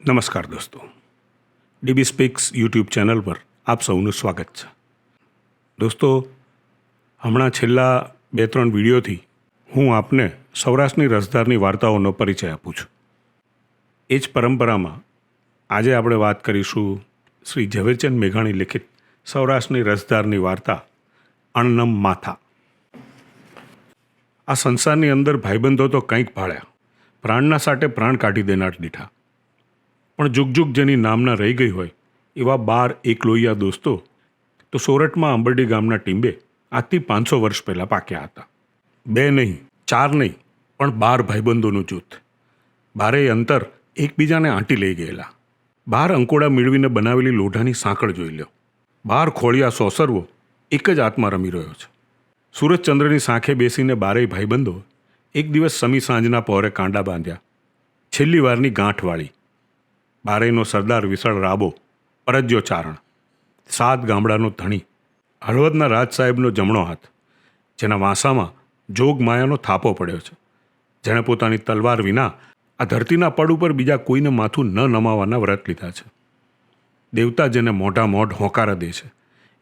નમસ્કાર દોસ્તો. DB speaks YouTube channel પર આપ સૌનું સ્વાગત છે. દોસ્તો, હમણાં છેલ્લા બે ત્રણ વિડીયોથી હું આપને સૌરાષ્ટ્રની રસધારની વાર્તાઓનો પરિચય આપું છું. એ જ પરંપરામાં આજે આપણે વાત કરીશું શ્રી ઝવેરચંદ મેઘાણી લિખિત સૌરાષ્ટ્રની રસધારની વાર્તા અણનમ માથા. આ સંસારની અંદર ભાઈબંધો તો કંઈક ભાળ્યા. પ્રાણના સાટે પ્રાણ કાઢી દેનાર દીઠા. પણ જુગ જુગ જેની નામના રહી ગઈ હોય, એવા બાર એકલોઈયા દોસ્તો તો સોરઠમાં આંબરડી ગામના ટીંબે આજથી પાંચસો વર્ષ પહેલાં પાક્યા હતા. બે નહીં, ચાર નહીં, પણ બાર ભાઈબંધોનું જૂથ. બારેય અંતર એકબીજાને આંટી લઈ ગયેલા. બાર અંકોડા મેળવીને બનાવેલી લોઢાની સાંકળ જોઈ લ્યો. બાર ખોળિયા સોસરવો એક જ આત્મા રમી રહ્યો છે. સૂરજચંદ્રની સાંખે બેસીને બારેય ભાઈબંધો એક દિવસ સમી સાંજના પહોરે કાંડા બાંધ્યા. છેલ્લી વારની ગાંઠ વાળી બારેયનો સરદાર વિશાળ રાબો પરજ્યો ચારણ, સાત ગામડાનો ધણી, હળવદના રાજ સાહેબનો જમણો હાથ, જેના વાંસામાં જોગ માયાનો થાપો પડ્યો છે. જેણે પોતાની તલવાર વિના આ ધરતીના પડ ઉપર બીજા કોઈને માથું ન નમાવાના વ્રત લીધા છે. દેવતા જેને મોઢા મોઢ હોંકારા દે છે,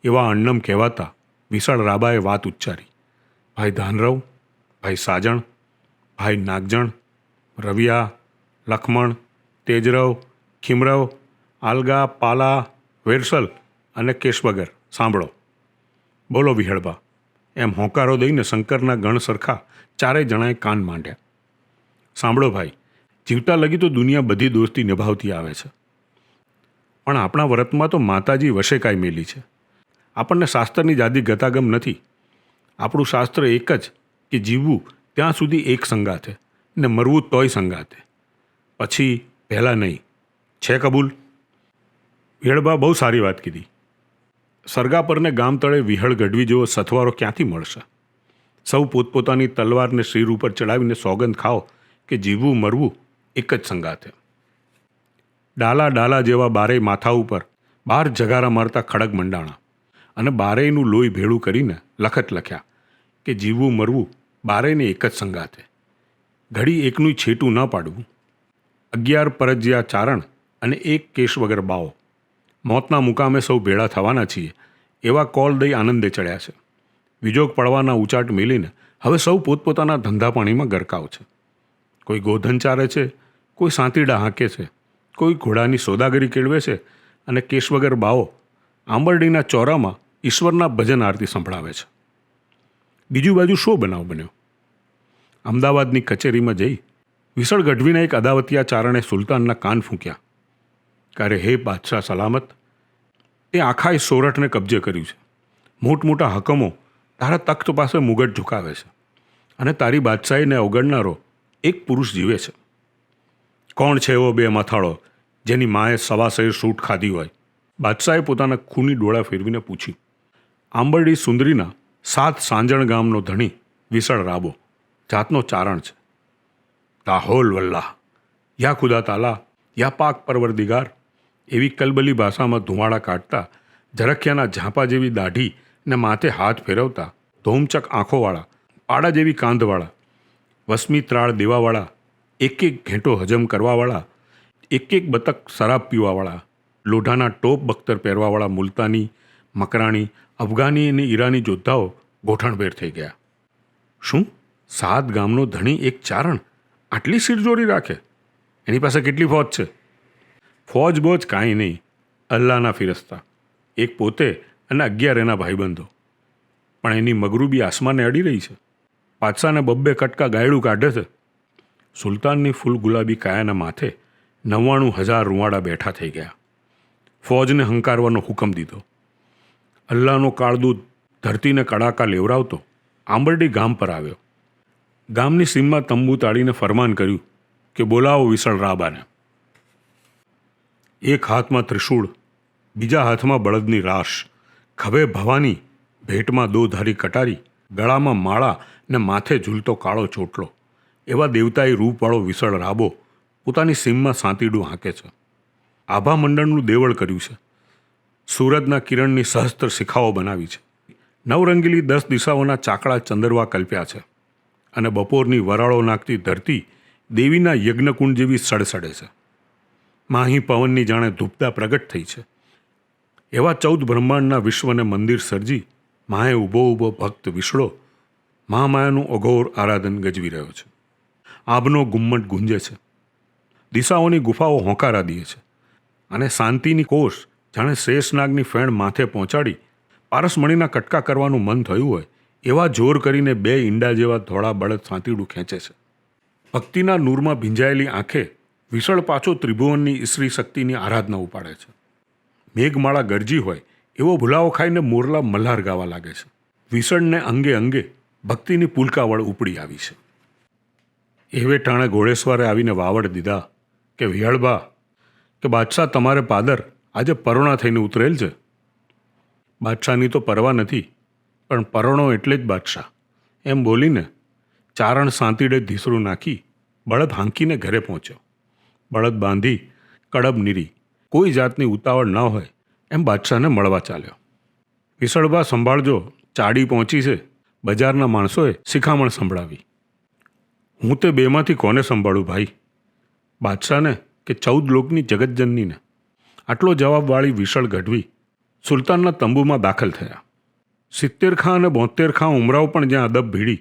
એવા અન્નમ કહેવાતા વિશાળ રાબાએ વાત ઉચ્ચારી. ભાઈ ધાનરવ, ભાઈ સાજણ, ભાઈ નાગજણ, રવિયા, લખમણ, તેજરવ ખીમરવ, આલગા, પાલા, વેરસલ અને કેશવગર સાંભળો. બોલો વિહળબા એમ હોંકારો દઈને શંકરના ગણ સરખા ચારેય જણાએ કાન માંડ્યા. સાંભળો ભાઈ, જીવતા લગી તો દુનિયા બધી દોસ્તી નિભાવતી આવે છે. પણ આપણા વ્રતમાં તો માતાજી વશે કાંઈ મેલી છે. આપણને શાસ્ત્રની જાદી ગતાગમ નથી. આપણું શાસ્ત્ર એક જ કે જીવવું ત્યાં સુધી એક સંગાથે ને મરવું તોય સંગાથે. પછી પહેલાં નહીં. છે કબૂલ? વિહળબા બહુ સારી વાત કીધી. સરગાપરને ગામ તળે વિહળ ગઢવી જેવો સથવારો ક્યાંથી મળશે? સૌ પોતપોતાની તલવારને શિર ઉપર ચડાવીને સોગંદ ખાઓ કે જીવવું મરવું એક જ સંગાથે ડાલા ડાલા જેવા બારેય માથા ઉપર બાર જગારા મારતા ખડક મંડાણા અને બારેયનું લોહી ભેળું કરીને લખત લખ્યા કે જીવવું મરવું બારેયને એક જ સંગાથે ઘડી એકનું છેટું ન પાડવું. અગિયાર પરજ્યા ચારણ અને એક કેશ વગર બાવો મોતના મુકામે સૌ ભેળા થવાના છીએ, એવા કોલ દઈ આનંદે ચડ્યા છે. વિજોગ પડવાના ઉચાટ મેલીને હવે સૌ પોતપોતાના ધંધા પાણીમાં ગરકાવ છે. કોઈ ગોધન ચારે છે, કોઈ સાંતીડા હાંકે છે, કોઈ ઘોડાની સોદાગરી કેળવે છે અને કેશ વગર બાવો આંબરડીના ચોરામાં ઈશ્વરના ભજન આરતી સંભળાવે છે. બીજું બાજુ શો બનાવ બન્યો? અમદાવાદની કચેરીમાં જઈ વિસળ ગઢવીના એક અદાવતિયા ચારણે સુલતાનના કાન ફૂંક્યા. ક્યારે હે બાદશાહ સલામત, એ આખાએ સોરઠને કબજે કર્યું છે. મોટમોટા હકમો તારા તખ્ત પાસે મુગટ ઝુકાવે છે અને તારી બાદશાહીને અવગણનારો એક પુરુષ જીવે છે. કોણ છે એવો બે મથાળો જેની માએ સવાસેર સૂટ ખાધી હોય? બાદશાહે પોતાના ખૂની ડોળા ફેરવીને પૂછ્યું, આંબરડી સુંદરીના સાત સાંજણ ગામનો ધણી વિસળ રાબો જાતનો ચારણ છે. તાહોલ વલ્લાહ, યા ખુદા તાલા, યા પાક પરવરદિગાર એવી કલબલી ભાષામાં ધુમાડા કાઢતા ઝરખિયાના ઝાંપા જેવી દાઢી ને માથે હાથ ફેરવતા, ધોમચક આંખોવાળા પાડા જેવી કાંધવાળા વસમી ત્રાળ દેવાવાળા એક એક ઘેંટો હજમ કરવાવાળા એક એક બતક શરાબ પીવાવાળા, લોઢાના ટોપ બખ્તર પહેરવાવાળા મુલતાની, મકરાણી, અફઘાની અને ઈરાની યોદ્ધાઓ ગોઠણભેર થઈ ગયા. શું? સાત ગામનો ધણી એક ચારણ આટલી શિરજોરી રાખે? એની પાસે કેટલી ફોજ છે? ફોજ બોજ કાંઈ નહીં. અલ્લાહના ફિરસ્તા. એક પોતે અને અગિયાર એના ભાઈબંધો. પણ એની મગરૂબી આસમાને અડી રહી છે. પાછાને બબ્બે કટકા ગાયડું કાઢે છે. સુલતાનની ફૂલ ગુલાબી કાયાના માથે નવ્વાણું હજાર રૂવાડા બેઠા થઈ ગયા. ફોજને હંકારવાનો હુકમ દીધો. અલ્લાહનો કાળદૂત ધરતીને કડાકા લેવરાવતો આંબરડી ગામ પર આવ્યો. ગામની સીમમાં તંબુ તાળીને ફરમાન કર્યું કે બોલાવો વિશાળ રાબાને. એક હાથમાં ત્રિશૂળ, બીજા હાથમાં બળદની રાશ. ખભે ભવાની, ભેટમાં દોધારી કટારી, ગળામાં માળા ને માથે ઝૂલતો કાળો ચોટલો. એવા દેવતાએ રૂપવાળો વિસળ રાબો પોતાની સીમમાં સાંતીડું હાંકે છે. આભા મંડળનું દેવળ કર્યું છે. સૂરજના કિરણની સહસ્ત્ર શિખાઓ બનાવી છે. નવરંગીલી દસ દિશાઓના ચાકડા ચંદરવા કલ્પ્યા છે અને બપોરની વરાળો નાખતી ધરતી દેવીના યજ્ઞકુંડ જેવી સડસડે છે. માહી પવનની જાણે ધૂપતા પ્રગટ થઈ છે. એવા ચૌદ બ્રહ્માંડના વિશ્વને મંદિર સર્જી માએ ઊભો ઊભો ભક્ત વિસળો મહામાયાનું અઘોર આરાધન ગજવી રહ્યો છે. આભનો ગુમ્મટ ગુંજે છે. દિશાઓની ગુફાઓ હોંકારા દે છે. અને શાંતિની કોષ જાણે શેષનાગની ફેણ માથે પહોંચાડી પારસમણીના કટકા કરવાનું મન થયું હોય, એવા જોર કરીને બે ઈંડા જેવા ધોળા બળદ સાંતીડું ખેંચે છે. ભક્તિના નૂરમાં ભીંજાયેલી આંખે વિસળ પાછો ત્રિભુવનની ઈશ્રી શક્તિની આરાધના ઉપાડે છે. મેઘમાળા ગરજી હોય એવો ભૂલાવો ખાઈને મોરલા મલ્હાર ગાવા લાગે છે. વિસળને અંગે અંગે ભક્તિની પુલકાવળ ઉપડી આવી છે. એવે ટાણે ઘોડેશ્વરે આવીને વાવડ દીધા કે, વિહળબા, કે બાદશાહ તમારે પાદર આજે પરોણા થઈને ઉતરેલ છે? બાદશાહની તો પરવા નથી, પણ પરોણો એટલે જ બાદશાહ. એમ બોલીને ચારણ સાંતીડે ધીસરું નાખી બળદ હાંકીને ઘરે પહોંચ્યો. બળદ બાંધી કડબ નીરી. કોઈ જાતની ઉતાવળ ન હોય એમ બાદશાહને મળવા ચાલ્યો. વિસળબા સંભાળજો, ચાડી પહોંચી છે. બજારના માણસોએ શિખામણ સંભળાવી. હું તે બેમાંથી કોને સંભાળું ભાઈ? બાદશાહને કે ચૌદ લોકની જગતજનનીને? આટલો જવાબવાળી વિશળ ગઢવી સુલતાનના તંબુમાં દાખલ થયા. સિત્તેર ખાં અને બોતેર ખાં ઉમરાવ પણ જ્યાં અદબ ભીડી,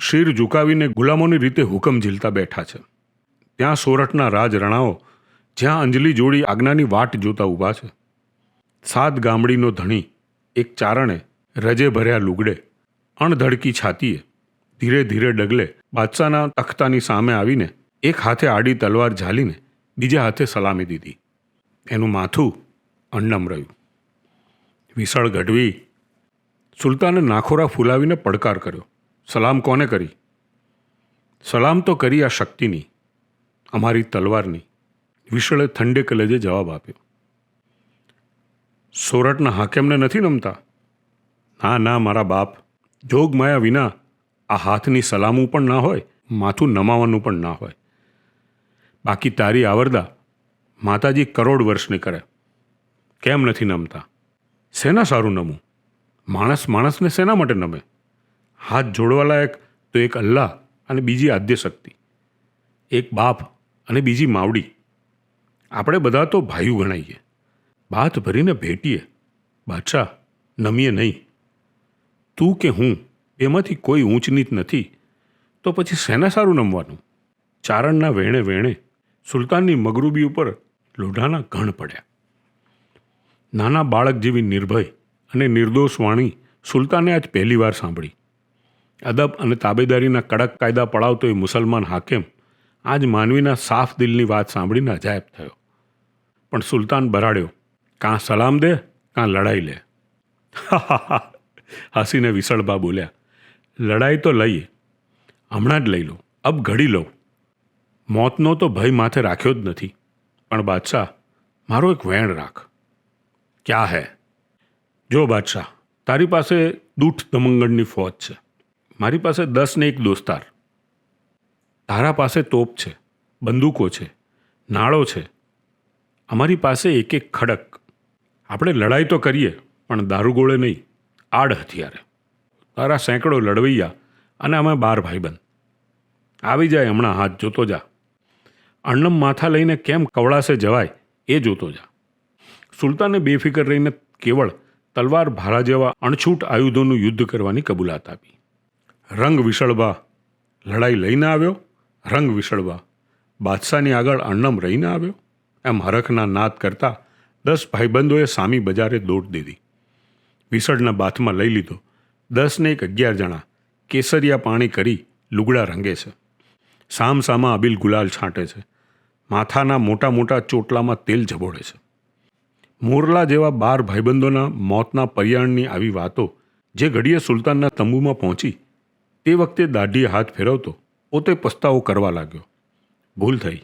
શીર ઝુકાવીને ગુલામોની રીતે હુકમ ઝીલતા બેઠા છે. ત્યાં સોરઠના રાજ રણાઓ જ્યાં અંજલિ જોડી આજ્ઞાની વાટ જોતા ઊભા છે. સાત ગામડીનો ધણી, એક ચારણે, રજે ભર્યા લુગડે, અણધડકી છાતીએ, ધીરે ધીરે ડગલે, બાદશાહના તખ્તાની સામે આવીને, એક હાથે આડી તલવાર ઝાલીને, બીજા હાથે સલામી દીધી. એનું માથું અન્નમ રહ્યું. વિશાળ ગઢવી. સુલતાને નાખોરા ફૂલાવીને પડકાર કર્યો. સલામ કોને કરી? સલામ તો કરી આ શક્તિની. અમારી તલવારની વિશળે ઠંડે કલેજે જવાબ આપ્યો. સોરઠના હાકેમને નથી નમતા? ના ના, મારા બાપ. જોગમાયા વિના આ હાથની સલામું પણ ના હોય, માથું નમાવાનું પણ ના હોય. બાકી તારી આવરદા માતાજી કરોડ વર્ષની કરે. કેમ નથી નમતા? શેના સારું નમું? માણસ માણસને શેના માટે નમે? હાથ જોડવા લાયક તો એક અલ્લાહ અને બીજી આદ્ય શક્તિ એક બાપ અને બીજી માવડી. આપણે બધા તો ભાઈઓ ગણાઈએ. ભાત ભરીને ભેટીએ. બાદશાહ, નમીએ નહીં. તું કે હું, એમાંથી કોઈ ઊંચ નીચ નથી. તો પછી શેના સારું નમવાનું? ચારણના વેણે વેણે સુલતાનની મગરૂબી ઉપર લોઢાના ઘણ પડ્યા. નાના બાળક જેવી નિર્ભય અને નિર્દોષ વાણી સુલતાને આજ પહેલીવાર સાંભળી. અદબ અને તાબેદારીના કડક કાયદા પડાવતો એ મુસલમાન હાકેમ આજ માનવીના સાફ દિલની વાત સાંભળીને અજાયબ થયો. પણ સુલતાન બરાડ્યો, કાં સલામ દે, કાં લડાઈ લે. હસીને વિસળબા બોલ્યા, લડાઈ તો લઈએ, હમણાં જ લઈ લો, અબ ઘડી લો. મોતનો તો ભય માથે રાખ્યો જ નથી, પણ બાદશાહ, મારો એક વેણ રાખ. ક્યાં હે? જો બાદશાહ, તારી પાસે દૂઠ દમંગણની ફોજ છે. મારી પાસે દસ ને એક દોસ્તાર. તારા પાસે તોપ છે, બંદૂકો છે, નાળો છે. અમારી પાસે એક એક ખડક. આપણે લડાઈ તો કરીએ, પણ દારૂગોળે નહીં. આડ હથિયારે. તારા સેંકડો લડવૈયા અને અમે બાર ભાઈબંધ. આવી જાય હમણાં હાથ જોતો જા. અણનમ માથા લઈને કેમ કવળાશે જવાય એ જોતો જા. સુલતાને બેફિકર રહીને કેવળ તલવાર ભારા જેવા અણછૂટ આયુધોનું યુદ્ધ કરવાની કબૂલાત આપી. રંગ વિસળવા લડાઈ લઈને આવ્યો. રંગ વિસળવા. બાદશાહની આગળ અણનમ રહીને આવ્યો. એમ હરખના નાદ કરતા દસ ભાઈબંધોએ સામી બજારે દોટ દીધી. વિસળના બાથમાં લઈ લીધો. દસને એક અગિયાર જણા કેસરિયા પાણી કરી લુગડા રંગે છે. સામ સામા અબિલ ગુલાલ છાંટે છે. માથાના મોટા મોટા ચોટલામાં તેલ ઝબોડે છે. મોરલા જેવા બાર ભાઈબંધોના મોતના પર્યાણની આવી વાતો જે ઘડીએ સુલતાનના તંબુમાં પહોંચી તે વખતે દાઢીએ હાથ ફેરવતો પોતે પસ્તાવો કરવા લાગ્યો. ભૂલ થઈ.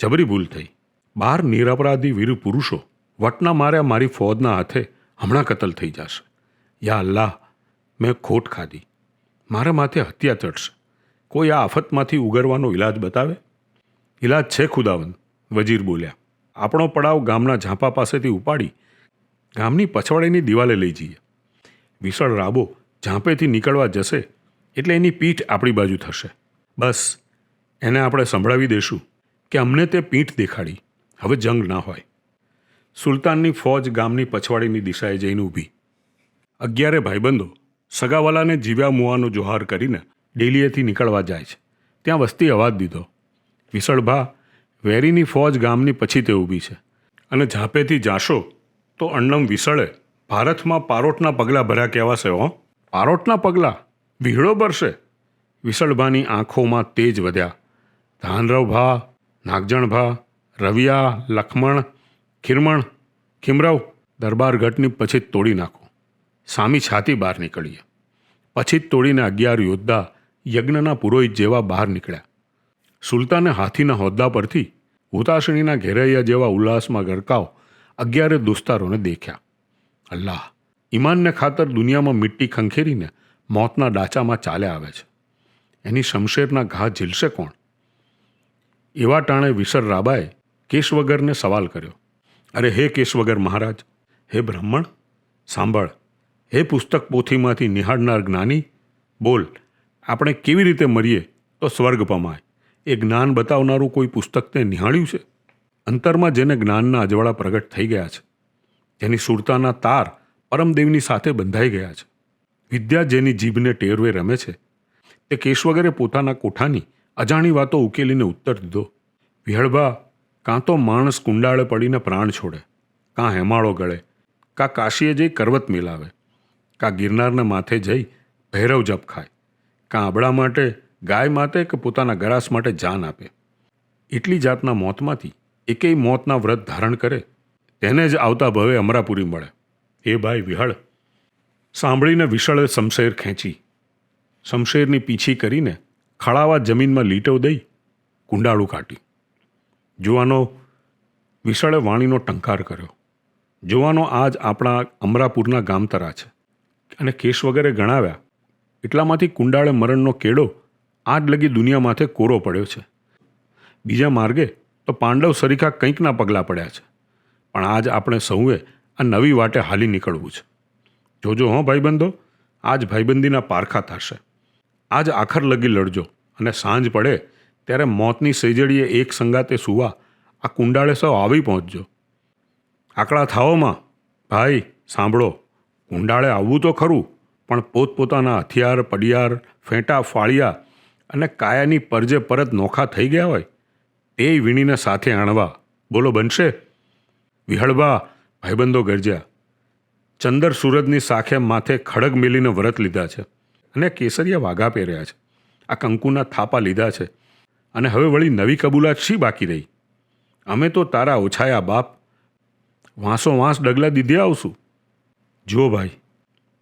જબરી ભૂલ થઈ. બાર નિરપરાધી વીર પુરુષો વટના માર્યા મારી ફોજના હાથે હમણાં કતલ થઈ જશે. યા અલ્લાહ, મેં ખોટ ખાધી. મારા માથે હત્યા ચડશે. કોઈ આ આફતમાંથી ઉગરવાનો ઈલાજ બતાવે? ઈલાજ છે ખુદાવંદ, વજીર બોલ્યા. આપણો પડાવ ગામના ઝાંપા પાસેથી ઉપાડી ગામની પછવાડીની દિવાલે લઈ જઈએ. વિશાળ રાબો ઝાંપેથી નીકળવા જશે એટલે એની પીઠ આપણી બાજુ થશે. બસ, એને આપણે સંભળાવી દઈશું કે અમને તે પીઠ દેખાડી. હવે જંગ ના હોય. સુલતાનની ફોજ ગામની પછવાડીની દિશાએ જઈને ઊભી. અગિયારે ભાઈબંધો સગાવાલાને જીવ્યા મુવાનો જોહાર કરીને ડેલીએથી નીકળવા જાય છે. ત્યાં વસ્તી અવાજ દીધો. વિસળભા વેરીની ફોજ ગામની પછી તે ઊભી છે. અને ઝાપેથી જાશો તો અણ્ણમ વિસળે ભારતમાં પારોટના પગલાં ભર્યા કહેવાશે હો. પારોટના પગલાં? વિહળો બરશે વિસળભાની આંખોમાં તેજ વધ્યા. ધાનરવભા નાગજણભા રવિયા, લખમણ, ખીરમણ, ખીમરવ દરબારગઢની પછી જ તોડી નાખો. સામી છાતી બહાર નીકળીએ. પછી તોડીને અગિયાર યોદ્ધા યજ્ઞના પુરોહિત જેવા બહાર નીકળ્યા. સુલતાને હાથીના હોદ્દા પરથી હુતાશણીના ઘેરૈયા જેવા ઉલ્લાસમાં ગરકાવ અગિયારે દોસ્તારોને દેખ્યા. અલ્લાહ, ઈમાનને ખાતર દુનિયામાં મિટ્ટી ખંખેરીને મોતના ડાચામાં ચાલ્યા આવે છે. એની શમશેરના ઘા ઝીલશે કોણ? એવા ટાણે વિસર રાબાએ કેશવગરને સવાલ કર્યો. અરે હે કેશવગર મહારાજ, હે બ્રાહ્મણ, સાંભળ, હે પુસ્તક પોથીમાંથી નિહાળનાર જ્ઞાની, બોલ, આપણે કેવી રીતે મરીએ તો સ્વર્ગ પમાય? એ જ્ઞાન બતાવનારું કોઈ પુસ્તક તે નિહાળ્યું છે? અંતરમાં જેને જ્ઞાનના અજવાળા પ્રગટ થઈ ગયા છે, જેની સુરતાના તાર પરમદેવની સાથે બંધાઈ ગયા છે. વિદ્યા જેની જીભને ટેરવે રમે છે તે કેશવગરે પોતાના કોઠાની અજાણી વાતો ઉકેલીને ઉત્તર દીધો. વિહળભા, કાં તો માણસ કુંડાળે પડીને પ્રાણ છોડે, કાં હેમાળો ગળે, કાં કાશીએ જઈ કરવત મિલાવે, કાં ગિરનારના માથે જઈ ભૈરવ જપ ખાય, કાં આબળા માટે, ગાય માટે કે પોતાના ગરાસ માટે જાન આપે. એટલી જાતના મોતમાંથી એકેય મોતના વ્રત ધારણ કરે, તેને જ આવતા ભવે અમરાપુરી મળે. એ ભાઈ વિહળ. સાંભળીને વિશળે શમશેર ખેંચી શમશેરની પીછી કરીને ખળાવા જમીનમાં લીટો દઈ કુંડાળું કાઢી જુવાનો વિશળે વાણીનો ટંકાર કર્યો. જુવાનો આજ આપણા અમરાપુરના ગામતરા છે અને કેશ વગેરે ગણાવ્યા. એટલામાંથી કુંડાળે મરણનો કેડો આજ લગી દુનિયા માથે કોરો પડ્યો છે. બીજા માર્ગે તો પાંડવ સરીખા કંઈકના પગલાં પડ્યા છે. પણ આજ આપણે સૌએ આ નવી વાટે હાલી નીકળવું છે. જોજો હો ભાઈબંધો, આજ ભાઈબંધીના પારખા થશે. આજ આખર લગી લડજો અને સાંજ પડે ત્યારે મોતની સેજડીએ એક સંગાતે સુવા આ કુંડાળે સૌ આવી પહોંચજો. આકડા થાઓમાં ભાઈ, સાંભળો. કુંડાળે આવવું તો ખરું, પણ પોતપોતાના હથિયાર, પડિયાર, ફેંટા ફાળિયા અને કાયાની પરજે પરત નોખા થઈ ગયા હોય, તે વીણીને સાથે આણવા. બોલો, બનશે? વિહળવા, ભાઈબંધો ગરજ્યા. ચંદર સુરજની સાખે માથે ખડગ મેલીને વ્રત લીધા છે. અને કેસરિયા વાઘા પહેર્યા છે. આ કંકુના થાપા લીધા છે. અને હવે વળી નવી કબૂલાત શી બાકી રહી? અમે તો તારા ઓછાયા બાપ વાંસો વાંસ ડગલા દીધે આવશું. જુઓ ભાઈ,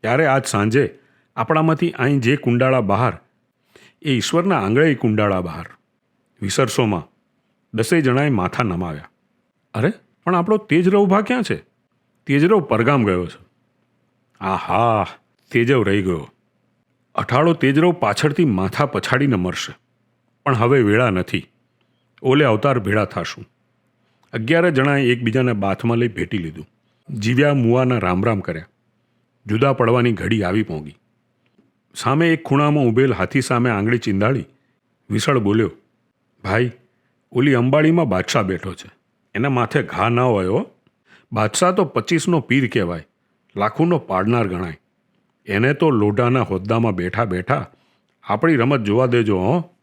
ત્યારે આજ સાંજે આપણામાંથી અહીં જે કુંડાળા બહાર, એ ઈશ્વરના આંગળે કુંડાળા બહાર વિસરસોમાં દસેય જણાએ માથા નમાવ્યા. અરે, પણ આપણો તેજરવ ભા ક્યાં છે? તેજરવ પરગામ ગયો છે. આહા, તેજવ રહી ગયો. અઠાળો તેજરવ પાછળથી માથા પછાડીને મરશે. પણ હવે વેળા નથી. ઓલે અવતાર ભેળા થાશું. અગિયાર જણાએ એકબીજાને બાથમાં લઈ ભેટી લીધું. જીવ્યા મુવાના રામ રામ કર્યા. જુદા પડવાની ઘડી આવી પહોંગી સામે એક ખૂણામાં ઊભેલ હાથી સામે આંગળી ચિંદાળી વિસળ બોલ્યો, ભાઈ, ઓલી અંબાડીમાં બાદશાહ બેઠો છે. એના માથે ઘા ના હોય હો. બાદશાહ તો પચીસનો પીર કહેવાય. લાખોનો પાડનાર ગણાય. એને તો લોઢાના હોદ્દામાં બેઠા બેઠા આપણી રમત જોવા દેજો, હો.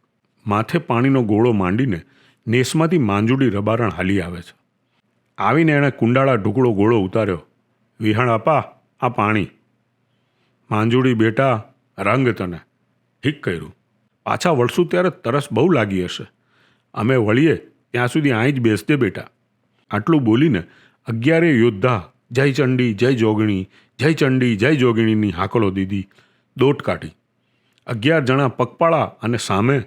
માથે પાણીનો ગોળો માંડીને નેસમાંથી માંજુડી રબારણ હાલી આવે છે. આવીને એણે કુંડાળા ઢુકડો ગોળો ઉતાર્યો. વિહાણ આપા, આ પાણી. માંજુડી બેટા, રંગ તને. ઠીક કર્યું. પાછા વળશું ત્યારે તરસ બહુ લાગી હશે. અમે વળીએ, ત્યાં સુધી અહીં જ બેસજે બેટા. આટલું બોલીને અગિયારે યોદ્ધા, જય ચંડી, જય જોગણી જય ચંડી, જય જોગણીની હાકલો દીધી, દોટ કાઢી. અગિયાર જણા પગપાળા અને સામે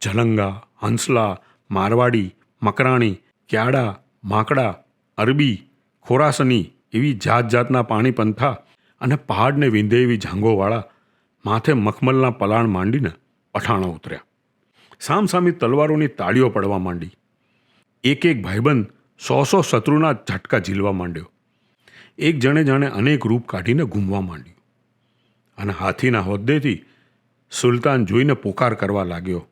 જલંગા હંસલા, મારવાડી, મકરાણી, ક્યાડા, માકડા, અરબી, ખોરાસની એવી જાત જાતના પાણી પંથા અને પહાડને વિંધે એવી ઝાંગોવાળા માથે મખમલના પલાણ માંડીને પઠાણો ઉતર્યા. સામસામી તલવારોની તાળીઓ પડવા માંડી. એક એક ભાઈબંધ સો સો શત્રુના ઝટકા ઝીલવા માંડ્યો. એક જણે જાણે અનેક રૂપ કાઢીને ઘૂમવા માંડ્યું. અને હાથીના હોદ્દેથી સુલતાન જોઈને પોકાર કરવા લાગ્યો.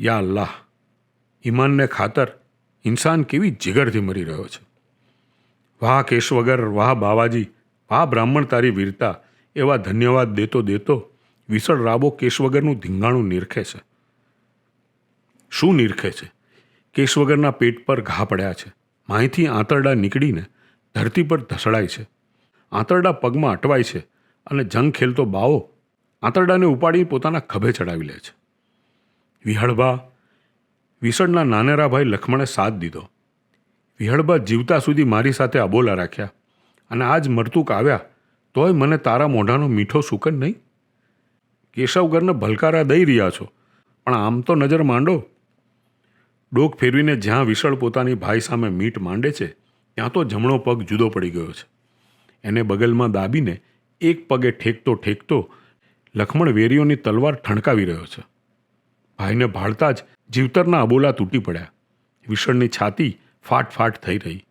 યા અલ્લાહ, ઈમાનને ખાતર ઇન્સાન કેવી જીગરથી મરી રહ્યો છે? વાહ કેશ વગર, વાહ બાવાજી, વાહ બ્રાહ્મણ તારી વીરતા, એવા ધન્યવાદ દેતો દેતો વિસળ રાબો કેશ વગરનું ધીંગાણું નિરખે છે. શું નિરખે છે? કેશ વગરના પેટ પર ઘા પડ્યા છે. માહિતી આંતરડા નીકળીને ધરતી પર ધસડાય છે. આંતરડા પગમાં અટવાય છે અને જંગ ખેલતો બાવો આંતરડાને ઉપાડી પોતાના ખભે ચડાવી લે છે. વિહળબા વિસળના નાનેરાભાઈ લખમણે સાથ દીધો. વિહળબા જીવતા સુધી મારી સાથે અબોલા રાખ્યા અને આજ મરતુક આવ્યા તોય મને તારા મોઢાનો મીઠો સુકન નહીં? કેશવગરને ભલકારા દઈ રહ્યા છો, પણ આમ તો નજર માંડો. ડોક ફેરવીને જ્યાં વિસળ પોતાની ભાઈ સામે મીટ માંડે છે ત્યાં તો જમણો પગ જુદો પડી ગયો છે. એને બગલમાં દાબીને એક પગે ઠેકતો ઠેકતો લખમણ વેરીઓની તલવાર ઠણકાવી રહ્યો છે. ભાઈને ભાળતા જ જીવતરના અબોલા તૂટી પડ્યા. વિષણની છાતી ફાટ ફાટ થઈ રહી.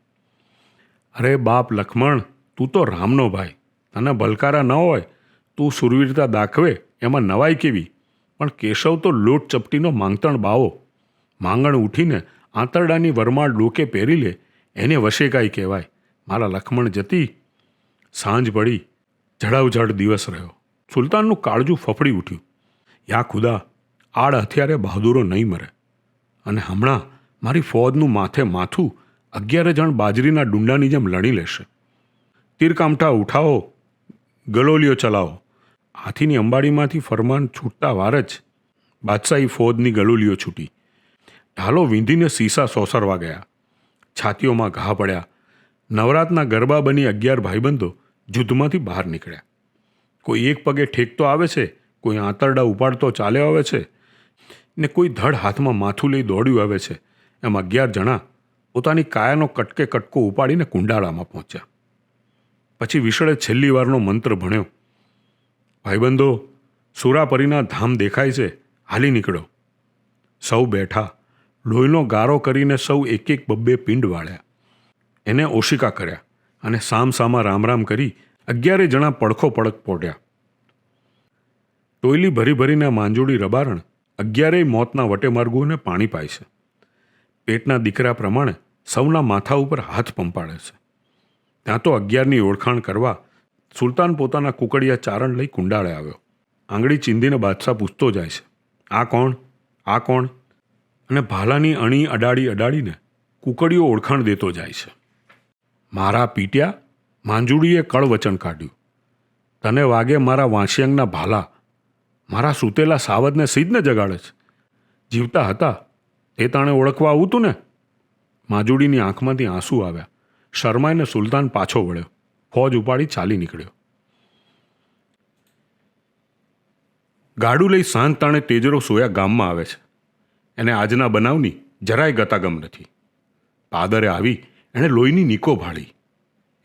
અરે બાપ લખમણ, તું તો રામનો ભાઈ. તને ભલકારા ન હોય. તું સુરવીરતા દાખવે, એમાં નવાઈ કેવી? પણ કેશવ તો લોટ ચપટીનો માંગતણ બાવો. માંગણ ઉઠીને આંતરડાની વરમાળ ડોકે પહેરી લે એને વશેકાઈ કહેવાય. મારા લખમણ જતી, સાંજ પડી જડાવજડ દિવસ રહ્યો. સુલતાનનું કાળજું ફફડી ઉઠ્યું. યા ખુદા, આડ હથિયારે બહાદુરો નહીં મરે. અને હમણાં મારી ફોજનું માથે માથું અગિયાર જણ બાજરીના ડુંડાની જેમ લણી લેશે. તીરકામઠા ઉઠાવો ગલોલીઓ ચલાવો. હાથીની અંબાડીમાંથી ફરમાન છૂટતા વાર જ બાદશાહી ફોજની ગલોલીઓ છૂટી. ઢાલો વીંધીને સીસા સોસરવા ગયા. છાતીઓમાં ઘા પડ્યા. નવરાતના ગરબા બની અગિયાર ભાઈબંધો જુદ્ધમાંથી બહાર નીકળ્યા. કોઈ એક પગે ઠેકતો આવે છે, કોઈ આંતરડા ઉપાડતો ચાલ્યો આવે છે, ને કોઈ ધડ હાથમાં માથું લઈ દોડ્યું આવે છે. એમ અગિયાર જણા પોતાની કાયાનો કટકે કટકો ઉપાડીને કુંડાળામાં પહોંચ્યા. પછી વિશળે છેલ્લી વારનો મંત્ર ભણ્યો. ભાઈબંધો, સુરાપરીના ધામ દેખાય છે. હાલી નીકળો. સૌ બેઠા. લોહીનો ગારો કરીને સૌ એક એક બબ્બે પિંડ વાળ્યા. એને ઓશિકા કર્યા અને સામ સામા રામ રામ કરી અગિયારે જણા પડખો પડક પોટ્યા ટોયલી ભરી ભરીને માંજોડી રબારણ અગિયારેય મોતના વટેમાર્ગોને પાણી પાય છે. પેટના દીકરા પ્રમાણે સૌના માથા ઉપર હાથ પંપાડે છે. ત્યાં તો અગિયારની ઓળખાણ કરવા સુલતાન પોતાના કુકડિયા ચારણ લઈ કુંડાળે આવ્યો. આંગળી ચીંધીને બાદશાહ પૂછતો જાય છે, આ કોણ? આ કોણ? અને ભાલાની અણી અડાડી અડાડીને કુકડીઓ ઓળખાણ દેતો જાય છે. મારા પીટ્યા, માંજુડીએ કળ વચન કાઢ્યું. તને વાગે મારા વાંશિયાંગના ભાલા. મારા સૂતેલા સાવદને સીધને જગાડે છે. જીવતા હતા. તે તાણે ઓળખવા આવું તું ને? માજુડીની આંખમાંથી આંસુ આવ્યા. શર્માઈને સુલતાન પાછો વળ્યો. ફોજ ઉપાડી ચાલી નીકળ્યો. ગાડું લઈ સાંજ તાણે તેજરો સોયા ગામમાં આવે છે. એને આજના બનાવની જરાય ગતાગમ નથી. પાદરે આવી એણે લોહીની નીકો ભાળી.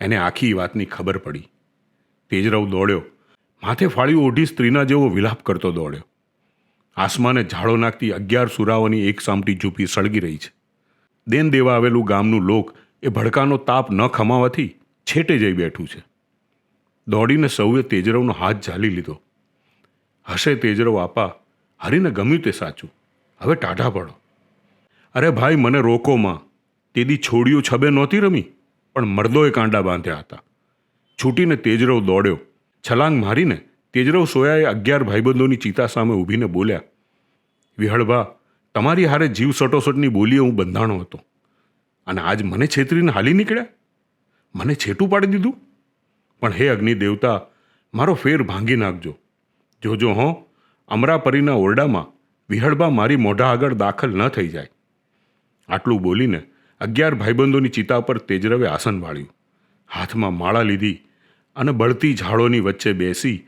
એને આખી વાતની ખબર પડી. તેજરવ દોડ્યો. માથે ફાળ્યું ઓઢી સ્ત્રીના જેવો વિલાપ કરતો દોડ્યો. આસમાને ઝાડો નાખતી અગિયાર સુરાઓની એક સામટી ઝૂંપી સળગી રહી છે. દેન દેવા આવેલું ગામનું લોક એ ભડકાનો તાપ ન ખમાવાથી છેટે જઈ બેઠું છે. દોડીને સૌએ તેજરવનો હાથ ઝાલી લીધો. હશે તેજરવ આપા, હરીને ગમ્યું તે સાચું. હવે ટાઢા પડો. અરે ભાઈ, મને રોકોમાં તેદી છોડીઓ છબે નહોતી રમી, પણ મર્દોએ કાંડા બાંધ્યા હતા. છૂટીને તેજરવ દોડ્યો. છલાંગ મારીને તેજરવ સોયાએ અગિયાર ભાઈબંધોની ચિતા સામે ઊભીને બોલ્યા વિહળભા તમારી હારે જીવ સટોસટની બોલીએ હું બંધાણો હતો. અને આજ મને છેતરીને હાલી નીકળ્યા? મને છેટું પાડી દીધું? પણ હે અગ્નિ દેવતા મારો ફેર ભાંગી નાખજો. જોજો હો, અમરાપરીના ઓરડામાં વિહળબા મારી મોઢા આગળ દાખલ ન થઈ જાય. આટલું બોલીને અગિયાર ભાઈબંધોની ચિતા પર તેજરવે આસન વાળ્યું. હાથમાં માળા લીધી અને બળતી ઝાડોની વચ્ચે બેસી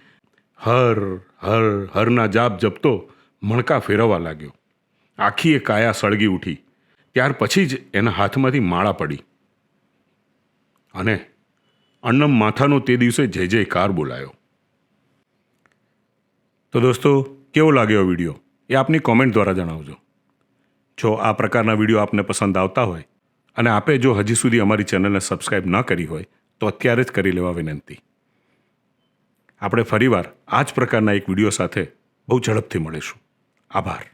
હર હર, હરના જાપ જપતો મણકા ફેરવવા લાગ્યો. આખી એ કાયા સળગી ઉઠી. ત્યાર પછી જ એના હાથમાંથી માળા પડી. અને અન્નમ માથાનો તે દિવસે જય જયકાર બોલાયો. તો દોસ્તો, કેવો લાગ્યો વીડિયો? એ આપની કોમેન્ટ દ્વારા જણાવજો. જો આ પ્રકારના વીડિયો આપને પસંદ આવતા હોય અને આપે જો હજી સુધી અમારી ચેનલને સબસ્ક્રાઇબ ન કરી હોય, તો અત્યારે જ કરી લેવા વિનંતી. આપણે ફરીવાર આ જ પ્રકારના એક વીડિયો સાથે બહુ ઝડપથી મળીશું. આભાર.